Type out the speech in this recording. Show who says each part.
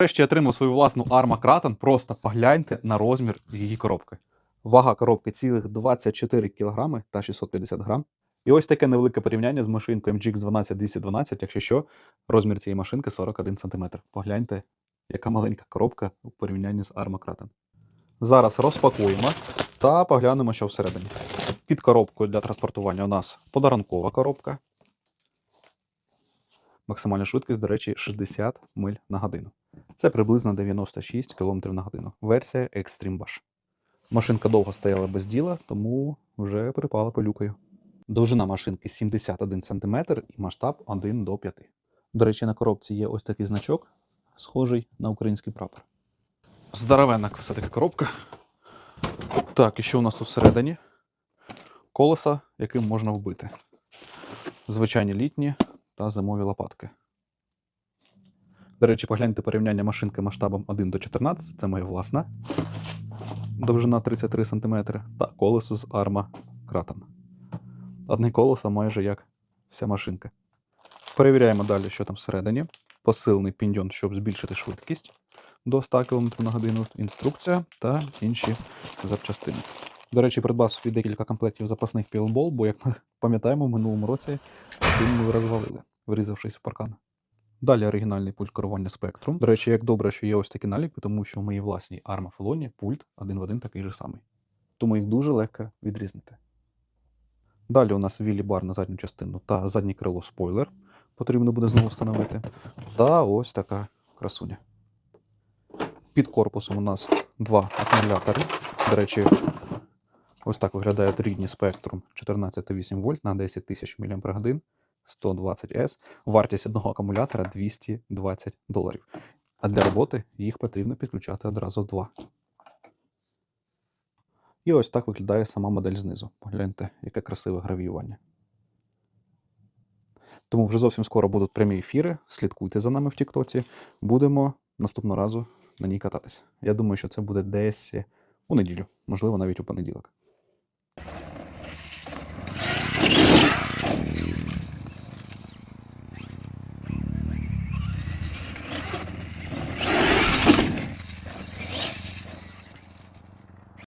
Speaker 1: Нарешті я отримав свою власну Arma Kraton. Просто погляньте на розмір її коробки. Вага коробки цілих 24 кг та 650 грам. І ось таке невелике порівняння з машинкою MGX 12212, якщо що, розмір цієї машинки 41 см. Погляньте, яка маленька коробка у порівнянні з Arma Kraton. Зараз розпакуємо та поглянемо, що всередині. Під коробкою для транспортування у нас подарункова коробка. Максимальна швидкість, до речі, 60 миль на годину. Це приблизно 96 км на годину. Версія Extreme Bash. Машинка довго стояла без діла, тому вже припала пилюкою. Довжина машинки 71 см і масштаб 1 до 5. До речі, на коробці є ось такий значок, схожий на український прапор. Здоровенна все-таки коробка. Так, і що у нас тут всередині? Колеса, яким можна вбити. Звичайні літні та зимові лопатки. До речі, погляньте порівняння машинки масштабом 1 до 14, це моя власна. Довжина 33 см та колесо з Arma Kraton. Одне колесо майже як вся машинка. Перевіряємо далі, що там всередині. Посилений піндьон, щоб збільшити швидкість до 100 км на годину, інструкція та інші запчастини. До речі, придбав собі декілька комплектів запасних пілбол, бо, як ми пам'ятаємо, в минулому році один ми розвалили, врізавшись в паркан. Далі оригінальний пульт керування Spectrum. До речі, як добре, що є ось такі наліпи, тому що в моїй власній Feloni пульт один в один такий же самий. Тому їх дуже легко відрізнити. Далі у нас віллі бар на задню частину та заднє крило спойлер. Потрібно буде знову встановити. Та ось така красуня. Під корпусом у нас два акумулятори. До речі, ось так виглядають рідні Spectrum 14,8 вольт на 10 тисяч мАч. 120S. Вартість одного акумулятора 220 доларів. А для роботи їх потрібно підключати одразу два. І ось так виглядає сама модель знизу. Погляньте, яке красиве гравіювання. Тому вже зовсім скоро будуть прямі ефіри. Слідкуйте за нами в Тіктоці. Будемо наступного разу на ній кататися. Я думаю, що це буде десь у неділю, можливо, навіть у понеділок.